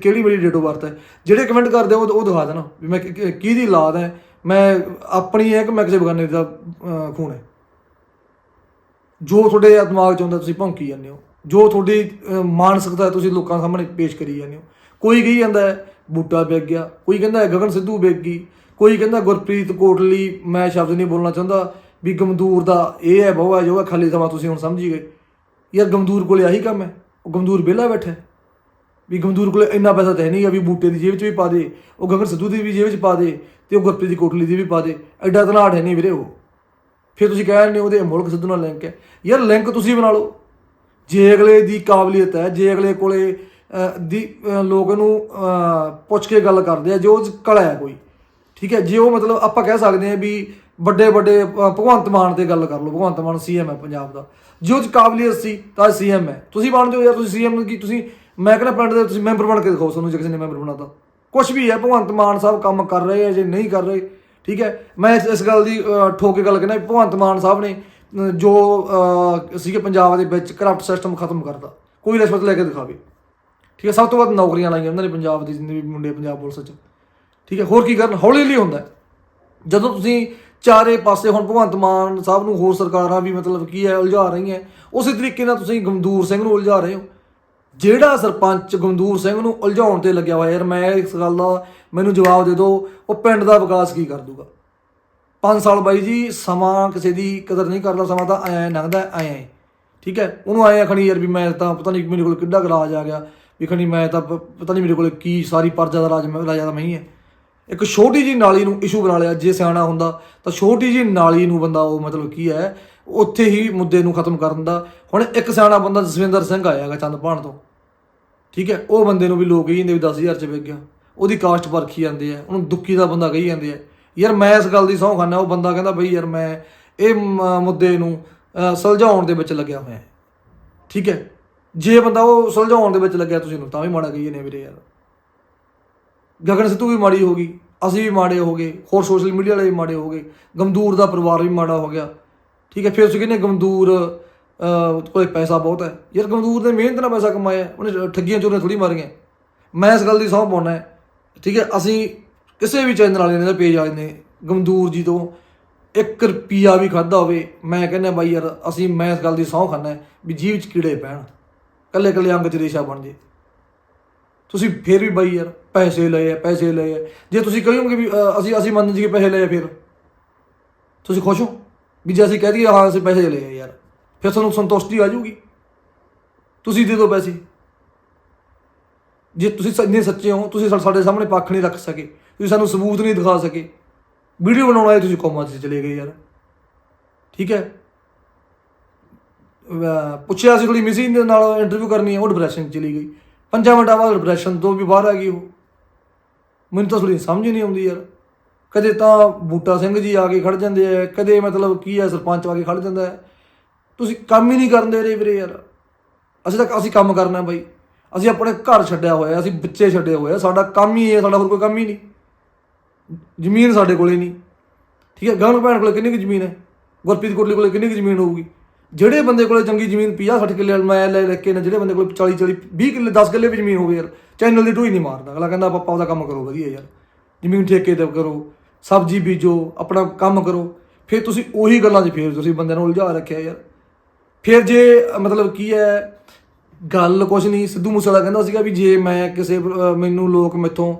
ਕਿਹੜੀ ਮੇਰੀ ਡੇਟ ਆਫ ਬਰਥ ਹੈ। ਜਿਹੜੇ ਕਮੈਂਟ ਕਰਦੇ ਉਹ ਉਹ ਦਿਖਾ ਦੇਣਾ, ਵੀ ਮੈਂ ਕਿ- ਕਿ- ਕਿਹਦੀ ਔਲਾਦ ਹੈ। ਮੈਂ ਆਪਣੀ ਹੈ ਕਿ ਮੈਂ ਕਿਸੇ ਬਗਾਨੇ ਦਾ ਖੂਨ ਹੈ। ਜੋ ਤੁਹਾਡੇ ਦਿਮਾਗ 'ਚ ਹੁੰਦਾ ਤੁਸੀਂ ਭੌਂਕੀ ਜਾਂਦੇ ਹੋ। ਜੋ ਤੁਹਾਡੀ ਮਾਨਸਿਕਤਾ ਤੁਸੀਂ ਲੋਕਾਂ ਸਾਹਮਣੇ ਪੇਸ਼ ਕਰੀ ਜਾਂਦੇ ਹੋ। ਕੋਈ ਕਹੀ ਜਾਂਦਾ ਬੂਟਾ ਵਿਕ ਗਿਆ। ਕੋਈ ਕਹਿੰਦਾ ਗਗਨ ਸਿੱਧੂ ਵਿਕ ਗਈ। ਕੋਈ ਕਹਿੰਦਾ ਗੁਰਪ੍ਰੀਤ ਕੋਟਲੀ, ਮੈਂ ਸ਼ਬਦ ਨਹੀਂ ਬੋਲਣਾ ਚਾਹੁੰਦਾ। ਵੀ ਗਮਦੂਰ ਦਾ ਇਹ ਹੈ, ਬਹੁ ਹੈ, ਜੋ ਹੈ, ਖਾਲੀ ਸਮਾਂ ਤੁਸੀਂ ਹੁਣ ਸਮਝੀ ਗਏ। ਯਾਰ ਗਮਦੂਰ ਕੋਲੇ ਆਹੀ ਕੰਮ ਹੈ, ਉਹ ਗਮਦੂਰ ਵਿਹਲਾ ਬੈਠਾ ਵੀ ਗਮਦੂਰ ਕੋਲੇ ਇੰਨਾ ਪੈਸਾ ਤਾਂ ਹੈ ਨਹੀਂ ਆ ਵੀ ਬੂਟੇ ਦੀ ਜੇਬ 'ਚ ਵੀ ਪਾ ਦੇ, ਉਹ ਗਗਨ ਸਿੱਧੂ ਦੀ ਵੀ ਜੇਬ 'ਚ ਪਾ ਦੇ ਤੇ ਉਹ ਗੁਰਪ੍ਰੀਤ ਦੀ ਕੋਟਲੀ ਦੀ ਵੀ ਪਾ ਦੇ। ਐਡਾ ਤਨਾੜ ਹੈ ਨਹੀਂ ਵੀਰੇ ਉਹ। ਫਿਰ ਤੁਸੀਂ ਕਹਿ ਰਹੇ ਹੋ ਉਹਦੇ ਮੁਲਕ ਸਿੱਧੂ ਨਾਲ ਲਿੰਕ ਹੈ। ਯਾਰ ਲਿੰਕ ਤੁਸੀਂ ਬਣਾ ਲਓ। ਜੇ ਅਗਲੇ ਦੀ ਕਾਬਲੀਅਤ ਹੈ, ਜੇ ਅਗਲੇ ਕੋਲੇ ਦੀ ਲੋਕ ਨੂੰ ਪੁੱਛ ਕੇ ਗੱਲ ਕਰਦੇ ਆ, ਜੇ ਉਹ 'ਚ ਕਲਾ ਹੈ ਕੋਈ। ਠੀਕ ਹੈ, ਜੇ ਉਹ ਮਤਲਬ ਆਪਾਂ ਕਹਿ ਸਕਦੇ ਹਾਂ ਵੀ ਵੱਡੇ ਵੱਡੇ ਭਗਵੰਤ ਮਾਨ ਤੇ ਗੱਲ ਕਰ ਲਓ, ਭਗਵੰਤ ਮਾਨ ਸੀਐਮ ਹੈ ਪੰਜਾਬ ਦਾ। ਜੇ ਉਹ 'ਚ ਕਾਬਲੀਅਤ ਸੀ, ਤਾਂ ਸੀਐਮ ਹੈ। ਤੁਸੀਂ ਬਣ ਜਾਓ ਯਾਰ, ਤੁਸੀਂ ਸੀਐਮ ਕੀ, ਤੁਸੀਂ ਮੈਂ ਕਹਿੰਦਾ ਪਿੰਡ ਦੇ ਤੁਸੀਂ ਮੈਂਬਰ ਬਣ ਕੇ ਦਿਖਾਓ ਸਾਨੂੰ ਜੇ ਕਿਸੇ ਨੇ ਮੈਂਬਰ ਬਣਾਤਾ। ਕੁਝ ਵੀ ਹੈ, ਭਗਵੰਤ ਮਾਨ ਸਾਹਿਬ ਕੰਮ ਕਰ ਰਹੇ ਆ ਜੇ ਨਹੀਂ ਕਰ ਰਹੇ, ਠੀਕ ਹੈ? ਮੈਂ ਇਸ- ਇਸ ਗੱਲ ਦੀ ਠੋਕ ਕੇ ਗੱਲ ਕਹਿੰਦਾ ਭਗਵੰਤ ਮਾਨ ਸਾਹਿਬ ਨੇ ਜੋ ਸੀਗੇ ਪੰਜਾਬ ਦੇ ਵਿੱਚ ਕਰਪਟ ਸਿਸਟਮ ਖਤਮ ਕਰਦਾ ਕੋਈ ਰਿਸ਼ਵਤ ਲੈ ਕੇ ਦਿਖਾਵੇ। ਠੀਕ ਹੈ, ਸਭ ਤੋਂ ਵੱਧ ਨੌਕਰੀਆਂ ਲਾਈਆਂ ਉਹਨਾਂ ਨੇ ਪੰਜਾਬ ਦੇ ਜਿੰਨੇ ਵੀ ਮੁੰਡੇ ਪੰਜਾਬ ਪੁਲਿਸ 'ਚ। ਠੀਕ ਹੈ, ਹੋਰ ਕੀ ਕਰਨ? ਹੌਲੀ ਹੌਲੀ ਹੁੰਦਾ ਜਦੋਂ ਤੁਸੀਂ ਚਾਰੇ ਪਾਸੇ ਹੁਣ ਭਗਵੰਤ ਮਾਨ ਸਾਹਿਬ ਨੂੰ ਹੋਰ ਸਰਕਾਰਾਂ ਵੀ ਮਤਲਬ ਕੀ ਹੈ, ਉਲਝਾ ਰਹੀਆਂ। ਉਸੇ ਤਰੀਕੇ ਨਾਲ ਤੁਸੀਂ ਗਮਦੂਰ ਸਿੰਘ ਨੂੰ ਉਲਝਾ ਰਹੇ ਹੋ। ਜਿਹੜਾ ਸਰਪੰਚ ਗਮਦੂਰ ਸਿੰਘ ਨੂੰ ਉਲਝਾਉਣ ਤੇ ਲੱਗਿਆ ਹੋਇਆ, ਯਾਰ ਮੈਂ ਇਸ ਗੱਲ ਦਾ ਮੈਨੂੰ ਜਵਾਬ ਦੇ ਦਿਓ, ਉਹ ਪਿੰਡ ਦਾ ਵਿਕਾਸ ਕੀ ਕਰ ਦੂਗਾ? 5 ਸਾਲ ਬਾਈ ਜੀ, ਸਮਾਂ ਕਿਸੇ ਦੀ ਕਦਰ ਨਹੀਂ ਕਰਦਾ, ਸਮਾਂ ਤਾਂ ਐਂ ਲੰਘਦਾ, ਐਂ ਐਂ। ਠੀਕ ਹੈ, ਉਹਨੂੰ ਐਂ ਖਣੀ ਯਾਰ ਵੀ ਮੈਂ ਤਾਂ ਪਤਾ ਨਹੀਂ ਮੇਰੇ ਕੋਲ ਕਿੱਡਾ ਗਲਾਜ ਆ ਗਿਆ, ਵੀ ਖਣੀ ਮੈਂ ਤਾਂ ਪਤਾ ਨਹੀਂ ਮੇਰੇ ਕੋਲ ਕੀ ਸਾਰੀ ਪਰਜਾ ਦਾ ਰਾਜ ਮੈਂ, ਰਾਜਾ ਦਾ ਮੈਂ ਹੀ ਹੈ। ਇੱਕ ਛੋਟੀ ਜੀ ਨਾਲੀ ਨੂੰ ਇਸ਼ੂ ਬਣਾ ਲਿਆ, ਜੇ ਸਿਆਣਾ ਹੁੰਦਾ, ਤਾਂ ਛੋਟੀ ਜੀ ਨਾਲੀ ਨੂੰ ਬੰਦਾ ਉਹ ਮਤਲਬ ਕੀ ਹੈ, ਉੱਥੇ ਹੀ ਮੁੱਦੇ ਨੂੰ ਖਤਮ ਕਰ ਦਿੰਦਾ। ਹੁਣ ਇੱਕ ਸਿਆਣਾ ਬੰਦਾ ਜਸਵਿੰਦਰ ਸਿੰਘ ਆਇਆਗਾ ਚੰਦਪਾਣ ਤੋਂ। ਠੀਕ ਹੈ, ਉਹ ਬੰਦੇ ਨੂੰ ਵੀ ਲੋਕ ਕਹੀ ਜਾਂਦੇ ਵੀ 10000 ਚ ਵਿਕ ਗਿਆ। ਉਹਦੀ ਕਾਸਟ ਪਰਖੀ ਜਾਂਦੇ ਆ, ਉਹਨੂੰ ਦੁੱਕੀ ਦਾ ਬੰਦਾ ਕਹੀ ਜਾਂਦੇ ਆ। ਯਾਰ ਮੈਂ ਇਸ ਗੱਲ ਦੀ ਸਹੁੰ ਖਾਨਾ ਉਹ ਬੰਦਾ ਕਹਿੰਦਾ ਬਈ ਯਾਰ ਮੈਂ ਇਹ ਮੁੱਦੇ ਨੂੰ ਸੁਲਝਾਉਣ ਦੇ ਵਿੱਚ ਲੱਗਿਆ ਹੋਇਆ। ਠੀਕ ਹੈ, ਜੇ ਬੰਦਾ ਉਹ ਸੁਲਝਾਉਣ ਦੇ ਵਿੱਚ ਲੱਗਿਆ ਤੁਸੀਂ ਨੂੰ, ਤਾਂ ਵੀ ਮਾੜਾ ਕਹੀਏ ਨੇ ਵੀਰੇ ਯਾਰ। ਗਗਨ ਸਿੱਧੂ ਵੀ ਮਾੜੀ ਹੋ ਗਈ ਅਸੀਂ ਵੀ ਮਾੜੇ ਹੋ ਗਏ ਹੋਰ ਸੋਸ਼ਲ ਮੀਡੀਆ ਵਾਲੇ ਵੀ ਮਾੜੇ ਹੋ ਗਏ ਗਮਦੂਰ ਦਾ ਪਰਿਵਾਰ ਵੀ ਮਾੜਾ ਹੋ ਗਿਆ। ਠੀਕ ਹੈ ਫਿਰ ਤੁਸੀਂ ਕਹਿੰਦੇ ਗਮਦੂਰ ਅਹ, ਕੋਲੇ ਪੈਸਾ ਬਹੁਤ ਹੈ। ਯਾਰ ਗਮਦੂਰ ਨੇ ਮਿਹਨਤ ਨਾਲ ਪੈਸਾ ਕਮਾਇਆ ਉਹਨੇ ਠੱਗੀਆਂ ਚੋਰੀਆਂ ਥੋੜੀ ਮਾਰੀਆਂ। ਮੈਂ ਇਸ ਗੱਲ ਦੀ ਸਹੁੰ ਪਾਉਣਾ ਹੈ। ਠੀਕ ਹੈ ਅਸੀਂ ਕਿਸੇ ਵੀ ਚੈਨਲ ਵਾਲੇ ਨੇ ਦਾ ਪੇਜ ਵਾਲੇ ਨੇ ਗਮਦੂਰ ਜੀ ਤੋਂ 1 ਰੁਪਿਆ ਵੀ ਖਾਦਾ ਹੋਵੇ ਮੈਂ ਕਹਿੰਦਾ ਬਾਈ ਯਾਰ ਅਸੀਂ ਮੈਂ ਇਸ ਗੱਲ ਦੀ ਸਹੁੰ ਖਾਨਾ ਵੀ ਜੀਵ ਚ ਕੀੜੇ ਪੈਣ। ਕੱਲੇ ਕੱਲੇ ਅੰਗ ਚ ਰੇਸ਼ਾ ਬਣ ਜੇ। ਤੁਸੀਂ ਫਿਰ ਵੀ ਬਾਈ ਯਾਰ ਪੈਸੇ ਲਏ ਆ ਪੈਸੇ ਲਏ ਆ। ਜੇ ਤੁਸੀਂ ਕਹੋਗੇ ਵੀ ਅਹ, ਅਸੀਂ ਅਸੀਂ ਮੰਨ ਜੀ ਪੈਸੇ ਲਏ ਆ ਫਿਰ। ਤੁਸੀਂ ਖੁਸ਼ ਹੋ? ਵੀ ਜੇ ਅਸੀਂ ਕਹਿ ਦਈਏ ਹਾਂ ਅਸੀਂ ਪੈਸੇ ਲਏ ਆ ਯਾਰ ਫਿਰ ਤੁਹਾਨੂੰ ਸੰਤੁਸ਼ਟੀ ਆ ਜਾਊਗੀ। ਤੁਸੀਂ ਦੇ ਦਿਓ ਪੈਸੇ। ਜੇ ਤੁਸੀਂ ਇੰਨੇ ਸੱਚੇ ਹੋ ਤੁਸੀਂ ਸਾ- ਸਾਡੇ ਸਾਹਮਣੇ ਪੱਖ ਨਹੀਂ ਰੱਖ ਸਕੇ। ਤੁਸੀਂ ਸਾਨੂੰ ਸਬੂਤ ਨਹੀਂ ਦਿਖਾ ਸਕੇ। ਵੀਡੀਓ ਬਣਾਉਣ ਆਏ ਤੁਸੀਂ ਕੋਮਾ 'ਚ ਚਲੇ ਗਏ ਯਾਰ। ਠੀਕ ਹੈ? ਅਹ ਪੁੱਛਿਆ ਸੀ ਥੋੜੀ ਮਿਸੀ ਦੇ ਨਾਲ ਇੰਟਰਵਿਊ ਕਰਨੀ ਹੈ ਉਹ ਡਿਪਰੈਸ਼ਨ 'ਚ ਚਲੀ ਗਈ। ਪੰਜਾਂ ਮਿੰਟਾਂ ਬਾਅਦ ਡਿਪਰੈਸ਼ਨ ਤੋਂ ਵੀ ਬਾਹਰ ਆ ਗਈ ਉਹ। ਮੈਨੂੰ ਤਾਂ ਥੋੜੀ ਸਮਝ ਹੀ ਨਹੀਂ ਆਉਂਦੀ ਯਾਰ। ਕਦੇ ਤਾਂ ਬੂਟਾ ਸਿੰਘ ਜੀ ਆ ਕੇ ਖੜ ਜਾਂਦੇ ਆ, ਕਦੇ ਮਤਲਬ ਕੀ ਹੈ ਸਰਪੰਚ ਆ ਕੇ ਖੜ ਜਾਂਦਾ ਹੈ। ਤੁਸੀਂ ਕੰਮ ਹੀ ਨਹੀਂ ਕਰਨ ਦੇ ਰਹੇ ਵੀਰੇ ਯਾਰ। ਅਸੀਂ ਤਾਂ ਅਸੀਂ ਕੰਮ ਕਰਨਾ ਬਾਈ। ਅਸੀਂ ਆਪਣੇ ਘਰ ਛੱਡਿਆ ਹੋਇਆ ਅਸੀਂ ਬੱਚੇ ਛੱਡੇ ਹੋਇਆ ਸਾਡਾ ਕੰਮ ਹੀ ਹੈ, ਸਾਡਾ ਹੋਰ ਕੋਈ ਕੰਮ ਹੀ ਨਹੀਂ। ਜ਼ਮੀਨ ਸਾਡੇ ਕੋਲੇ ਨਹੀਂ। ਠੀਕ ਹੈ ਗਾਂ ਭੈਣ ਕੋਲੇ ਕਿੰਨੀ ਕੁ ਜ਼ਮੀਨ ਹੈ? ਗੁਰਪ੍ਰੀਤ ਕੋਟਲੀ ਕੋਲੇ ਕਿੰਨੀ ਕੁ ਜ਼ਮੀਨ ਹੋਊਗੀ? ਜਿਹੜੇ ਬੰਦੇ ਕੋਲੇ ਚੰਗੀ ਜ਼ਮੀਨ 50 60 ਕਿੱਲੇ ਮੈਂ ਲੈ ਲੈ ਕੇ ਨਾ, ਜਿਹੜੇ ਬੰਦੇ ਕੋਲੇ 40 40 20 ਕਿੱਲੇ 10 ਕਿੱਲੇ ਵੀ ਜ਼ਮੀਨ ਹੋਵੇ ਯਾਰ ਚੈਨਲ ਦੀ ਢੂਈ ਨਹੀਂ ਮਾਰਦਾ। ਅਗਲਾ ਕਹਿੰਦਾ ਪਾਪਾ ਉਹਦਾ ਕੰਮ ਕਰੋ, ਵਧੀਆ ਯਾਰ। ਜ਼ਮੀਨ ਠੇਕੇ ਤੇ ਕਰੋ, ਸਬਜ਼ੀ ਬੀਜੋ, ਆਪਣਾ ਕੰਮ ਕਰੋ। ਫਿਰ ਤੁਸੀਂ ਉਹੀ ਗੱਲਾਂ 'ਚ ਫੇਰ ਤੁਸੀਂ ਬੰਦੇ ਨੂੰ ਉਲਝਾ ਰੱਖਿਆ ਯਾਰ। ਫਿਰ ਜੇ, ਮਤਲਬ ਕੀ ਹੈ, ਗੱਲ ਕੁਛ ਨਹੀਂ, ਸਿੱਧੂ ਮੂਸੇਵਾਲਾ ਕਹਿੰਦਾ ਸੀਗਾ ਵੀ ਜੇ ਮੈਂ ਕਿਸੇ ਮੈਨੂੰ ਲੋਕ ਮੈਥੋਂ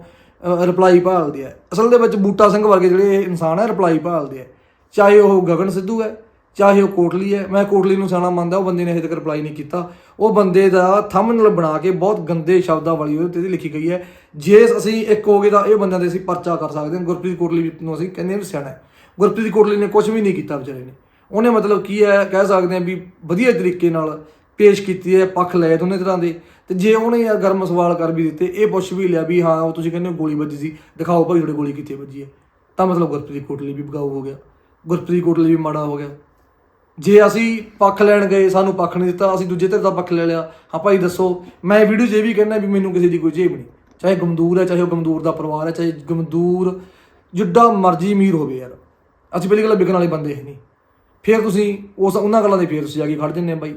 ਰਿਪਲਾਈ ਭਾਲਦੇ ਆ। ਅਸਲ ਦੇ ਵਿੱਚ ਬੂਟਾ ਸਿੰਘ ਵਰਗੇ ਜਿਹੜੇ ਇਨਸਾਨ ਹੈ ਰਿਪਲਾਈ ਭਾਲਦੇ ਆ। ਚਾਹੇ ਉਹ ਗਗਨ ਸਿੱਧੂ ਹੈ ਚਾਹੇ ਉਹ ਕੋਟਲੀ ਹੈ, ਮੈਂ ਕੋਟਲੀ ਨੂੰ ਸਿਆਣਾ ਮੰਨਦਾ, ਉਹ ਬੰਦੇ ਨੇ ਹਜੇ ਤੱਕ ਰਿਪਲਾਈ ਨਹੀਂ ਕੀਤਾ। ਉਹ ਬੰਦੇ ਦਾ ਥੰਬਨੇਲ ਬਣਾ ਕੇ ਬਹੁਤ ਗੰਦੇ ਸ਼ਬਦਾਂ ਵਾਲੀ ਉਹਦੇ ਤੇ ਲਿਖੀ ਗਈ ਹੈ। ਜੇ ਅਸੀਂ ਇੱਕ ਹੋ ਗਏ ਤਾਂ ਇਹ ਬੰਦਿਆਂ ਦੇ ਅਸੀਂ ਪਰਚਾ ਕਰ ਸਕਦੇ ਹਾਂ। ਗੁਰਪ੍ਰੀਤ ਕੋਟਲੀ ਨੂੰ ਅਸੀਂ ਕਹਿੰਦੇ ਵੀ ਸਿਆਣਾ ਗੁਰਪ੍ਰੀਤ ਕੋਟਲੀ ਨੇ ਕੁਝ ਵੀ ਨਹੀਂ ਕੀਤਾ ਵਿਚਾਰੇ ਨੇ। ਉਹਨੇ ਮਤਲਬ ਕੀ ਹੈ, ਕਹਿ ਸਕਦੇ ਹਾਂ ਵੀ ਵਧੀਆ ਤਰੀਕੇ ਨਾਲ ਪੇਸ਼ ਕੀਤੀ ਹੈ, ਪੱਖ ਲਏ ਦੋਨੇ ਤਰ੍ਹਾਂ ਦੇ। ਤੇ ਜੇ ਉਹਨੇ ਯਾਰ ਗਰਮ ਸਵਾਲ ਕਰ ਵੀ ਦਿੱਤੇ, ਇਹ ਪੁੱਛ ਵੀ ਲਿਆ ਵੀ ਹਾਂ, ਉਹ ਤੁਸੀਂ ਕਹਿੰਦੇ ਹੋ ਗੋਲੀ ਵੱਜੀ ਸੀ। ਦਿਖਾਓ ਭਾਈ ਤੁਹਾਡੇ ਗੋਲੀ ਕਿੱਥੇ ਵੱਜੀ ਹੈ। ਤਾਂ ਮਤਲਬ ਗੁਰਪ੍ਰੀਤ ਕੋਟਲੀ ਵੀ ਬਗਾਊ ਹੋ ਗਿਆ। ਗੁਰਪ੍ਰੀਤ ਕੋਟਲੀ ਵੀ ਮਾੜਾ ਹੋ ਗਿਆ। ਜੇ ਅਸੀਂ ਪੱਖ ਲੈਣ ਗਏ, ਸਾਨੂੰ ਪੱਖ ਨਹੀਂ ਦਿੱਤਾ, ਅਸੀਂ ਦੂਜੇ ਧਿਰ ਦਾ ਪੱਖ ਲੈ ਲਿਆ। ਹਾਂ ਭਾਈ, ਦੱਸੋ, ਮੈਂ ਵੀਡੀਓ 'ਚ ਇਹ ਵੀ ਕਹਿੰਦਾ ਵੀ ਮੈਨੂੰ ਕਿਸੇ ਦੀ ਕੋਈ ਜੇਬ ਨਹੀਂ। ਚਾਹੇ ਗਮਦੂਰ ਹੈ, ਚਾਹੇ ਉਹ ਗਮਦੂਰ ਦਾ ਪਰਿਵਾਰ ਹੈ, ਚਾਹੇ ਗਮਦੂਰ ਜਿੱਡਾ ਮਰਜ਼ੀ ਅਮੀਰ ਹੋਵੇ ਯਾਰ। ਅਸੀਂ ਪਹਿਲੀ ਗੱਲ ਵਿਕਣ ਵਾਲੇ ਬੰਦੇ ਹੈ ਨਹੀਂ। ਫਿਰ ਤੁਸੀਂ ਉਸ, ਉਹਨਾਂ ਗੱਲਾਂ ਦੇ ਫੇਰ ਤੁਸੀਂ ਜਾ ਕੇ ਖੜ ਜੰਨੇ ਆ ਬਾਈ।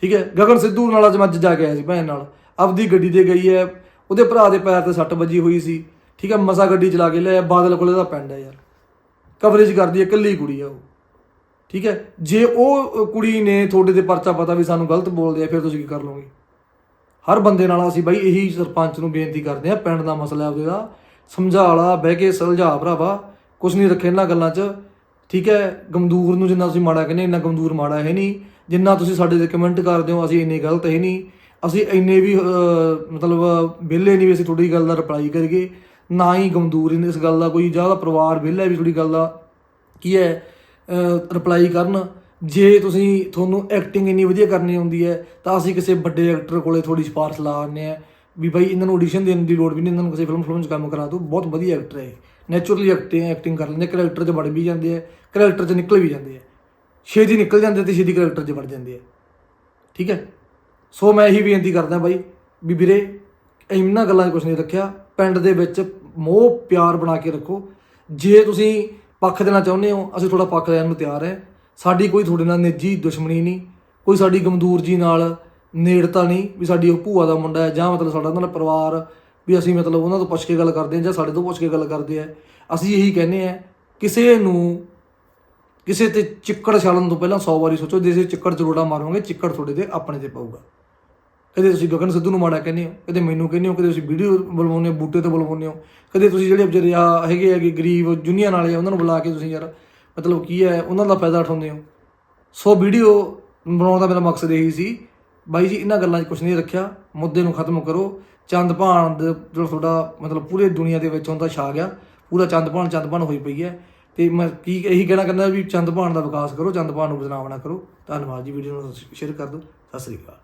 ਠੀਕ ਹੈ? ਗਗਨ ਸਿੱਧੂ ਨਾਲ ਅੱਜ ਮੱਝ ਜਾ ਕੇ ਆਇਆ ਸੀ ਭੈਣ ਨਾਲ। ਆਪਦੀ ਗੱਡੀ ਤੇ ਗਈ ਹੈ, ਉਹਦੇ ਭਰਾ ਦੇ ਪੈਰ ਤੇ ਸੱਟ ਵੱਜੀ ਹੋਈ ਸੀ। ਠੀਕ ਹੈ? ਮਸਾ ਗੱਡੀ ਚਲਾ ਕੇ ਲਿਆ ਬਾਦਲ ਕੋਲੇ ਦਾ ਪਿੰਡ ਹੈ ਯਾਰ। ਕਵਰੇਜ ਕਰਦੀ ਹੈ, ਇਕੱਲੀ ਕੁੜੀ ਆ ਉਹ। ਠੀਕ ਹੈ? ਜੇ ਉਹ ਕੁੜੀ ਨੇ ਤੁਹਾਡੇ ਤੇ ਪਰਚਾ ਪਤਾ ਵੀ ਸਾਨੂੰ ਗਲਤ ਬੋਲਦੇ ਆ, ਫਿਰ ਤੁਸੀਂ ਕੀ ਕਰ ਲਓਗੇ? ਹਰ ਬੰਦੇ ਨਾਲ ਅਸੀਂ ਬਾਈ ਇਹੀ ਸਰਪੰਚ ਨੂੰ ਬੇਨਤੀ ਕਰਦੇ ਆ ਪਿੰਡ ਦਾ ਮਸਲਾ ਉਹਦੇ ਦਾ। ਸਮਝਾ ਲਾ, ਬਹਿ ਕੇ ਸੁਲਝਾ ਭਰਾਵਾ। ਕੁਛ ਨਹੀਂ ਰੱਖੇ ਇਹਨਾਂ ਗੱਲਾਂ 'ਚ। ਠੀਕ ਹੈ? ਗਮਦੂਰ ਨੂੰ ਜਿੰਨਾ ਤੁਸੀਂ ਮਾੜਾ ਕਹਿੰਦੇ, ਇੰਨਾ ਗਮਦੂਰ ਮਾੜਾ ਹੈ ਨਹੀਂ। ਜਿੰਨਾ ਤੁਸੀਂ ਸਾਡੇ ਤੇ ਕਮੈਂਟ ਕਰਦੇ ਹੋ, ਅਸੀਂ ਇੰਨੇ ਗਲਤ ਹੈ ਨਹੀਂ। ਅਸੀਂ ਇੰਨੇ ਵੀ ਮਤਲਬ ਵਿਹਲੇ ਨਹੀਂ ਵੀ ਅਸੀਂ ਤੁਹਾਡੀ ਗੱਲ ਦਾ ਰਿਪਲਾਈ ਕਰੀਏ। ਨਾ ਹੀ ਗਮਦੂਰ ਇਸ ਗੱਲ ਦਾ ਕੋਈ ਜ਼ਿਆਦਾ ਪਰਿਵਾਰ ਵਿਹਲਾ ਵੀ ਤੁਹਾਡੀ ਗੱਲ ਦਾ। ਕੀ ਹੈ? ਰਿਪਲਾਈ ਕਰਨ। ਜੇ ਤੁਸੀਂ ਤੁਹਾਨੂੰ ਐਕਟਿੰਗ ਇੰਨੀ ਵਧੀਆ ਕਰਨੀ ਆਉਂਦੀ ਹੈ, ਤਾਂ ਅਸੀਂ ਕਿਸੇ ਵੱਡੇ ਐਕਟਰ ਕੋਲੇ ਥੋੜੀ ਸਿਫਾਰਿਸ਼ ਲਾ ਆਉਂਦੇ ਆ ਵੀ ਬਾਈ ਇਹਨਾਂ ਨੂੰ ਆਡੀਸ਼ਨ ਦੇਣ ਦੀ ਲੋੜ ਵੀ ਨਹੀਂ, ਇਹਨਾਂ ਨੂੰ ਕਿਸੇ ਫਿਲਮ ਫਿਲਮ 'ਚ ਕੰਮ ਕਰਾ ਦਿਓ। ਬਹੁਤ ਵਧੀਆ ਐਕਟਰ ਹੈ ਨੇਚਰਲੀ ਐਕਟਿੰਗ ਐਕਟਿੰਗ ਕਰ ਲੈਂਦੇ ਕਰੈਕਟਰ 'ਚ ਵੜ ਵੀ ਜਾਂਦੇ ਆ। ਕਰੈਕਟਰ 'ਚ ਨਿਕਲ ਵੀ ਜਾਂਦੇ ਆ। ਛੇਤੀ ਨਿਕਲ ਜਾਂਦੇ ਤੇ ਛੇਤੀ ਕਰੈਕਟਰ 'ਚ ਵੜ ਜਾਂਦੇ ਆ। ਠੀਕ ਹੈ? ਸੋ ਮੈਂ ਇਹੀ ਬੇਨਤੀ ਕਰਦਾ ਬਾਈ ਵੀ ਵੀਰੇ ਇਹਨਾਂ ਗੱਲਾਂ 'ਚ ਕੁਝ ਨਹੀਂ ਰੱਖਿਆ। ਪਿੰਡ ਦੇ ਵਿੱਚ ਮੋਹ ਪਿਆਰ ਬਣਾ ਕੇ ਰੱਖੋ। ਜੇ ਤੁਸੀਂ ਪੱਖ ਦੇਣਾ ਚਾਹੁੰਦੇ ਹੋ? ਅਸੀਂ ਤੁਹਾਡਾ ਪੱਖ ਲੈਣ ਨੂੰ ਤਿਆਰ ਹੈ। ਸਾਡੀ ਕੋਈ ਤੁਹਾਡੇ ਨਾਲ ਨਿੱਜੀ ਦੁਸ਼ਮਣੀ ਨਹੀਂ। ਕੋਈ ਸਾਡੀ ਗਮਦੂਰ ਜੀ ਨਾਲ ਨੇੜਤਾ ਨਹੀਂ ਵੀ ਸਾਡੀ ਉਹ ਭੂਆ ਦਾ ਮੁੰਡਾ ਹੈ ਜਾਂ ਮਤਲਬ ਸਾਡਾ ਉਹਨਾਂ ਦਾ ਪਰਿਵਾਰ ਵੀ ਅਸੀਂ ਮਤਲਬ ਉਹਨਾਂ ਤੋਂ ਪੁੱਛ ਕੇ ਗੱਲ ਕਰਦੇ ਹਾਂ ਜਾਂ ਸਾਡੇ ਤੋਂ ਪੁੱਛ ਕੇ ਗੱਲ ਕਰਦੇ ਆ ਅਸੀਂ ਇਹੀ ਕਹਿੰਦੇ ਆ ਕਿਸੇ ਨੂੰ ਕਿਸੇ ਤੇ ਚਿੱਕੜ ਛਾਲਣ ਤੋਂ ਪਹਿਲਾਂ 100 ਵਾਰੀ ਸੋਚੋ, ਜੇ ਤੁਸੀਂ ਚਿੱਕੜ 'ਚ ਰੋੜਾ ਮਾਰੋਗੇ, ਚਿੱਕੜ ਤੁਹਾਡੇ ਤੇ ਆਪਣੇ ਤੇ ਪਊਗਾ। ਕਦੇ ਤੁਸੀਂ ਗਗਨ ਸਿੱਧੂ ਨੂੰ ਮਾੜਾ ਕਹਿੰਦੇ ਹੋ ਕਦੇ ਮੈਨੂੰ ਕਹਿੰਦੇ ਹੋ ਕਦੇ ਤੁਸੀਂ ਵੀਡੀਓ ਬੁਲਵਾਉਂਦੇ ਹੋ ਬੂਟੇ ਤੇ ਬੁਲਵਾਉਂਦੇ ਹੋ ਕਦੇ ਤੁਸੀਂ ਜਿਹੜੇ ਵਿਚਾਰੇ ਆ ਹੈਗੇ ਹੈਗੇ ਗਰੀਬ ਜੁਨੀਅਰ ਵਾਲੇ ਆ, ਉਹਨਾਂ ਨੂੰ ਬੁਲਾ ਕੇ ਤੁਸੀਂ ਯਾਰ ਮਤਲਬ ਕੀ ਹੈ ਉਹਨਾਂ ਦਾ ਫਾਇਦਾ ਉਠਾਉਂਦੇ ਹੋ। ਸੋ ਵੀਡੀਓ ਬਣਾਉਣ ਦਾ ਮੇਰਾ ਮਕਸਦ ਇਹੀ ਸੀ ਬਾਈ ਜੀ ਇਹਨਾਂ ਗੱਲਾਂ 'ਚ ਕੁਝ ਨਹੀਂ ਰੱਖਿਆ ਮੁੱਦੇ ਨੂੰ ਖਤਮ ਕਰੋ ਚੰਦ ਭਾਣ ਦੇ ਜਿਹੜਾ ਤੁਹਾਡਾ ਮਤਲਬ ਪੂਰੇ ਦੁਨੀਆ ਦੇ ਵਿੱਚ ਹੁੰਦਾ ਛਾ ਗਿਆ ਪੂਰਾ ਚੰਦ ਭਾਣ ਚੰਦ ਭਾਣ ਹੋਈ ਪਈ ਹੈ। ਤੇ ਮੈਂ ਕੀ ਇਹੀ ਕਹਿਣਾ ਕਹਿੰਦਾ ਵੀ ਚੰਦ ਭਾਣ ਦਾ ਵਿਕਾਸ ਕਰੋ ਚੰਦ ਭਾਣ ਨੂੰ ਬਦਨਾਮ ਨਾ ਕਰੋ। ਧੰਨਵਾਦ ਜੀ ਵੀਡੀਓ ਨੂੰ ਸ਼ੇਅਰ ਕਰ ਦਿਓ। ਸਤਿ ਸ੍ਰੀ ਅਕਾਲ।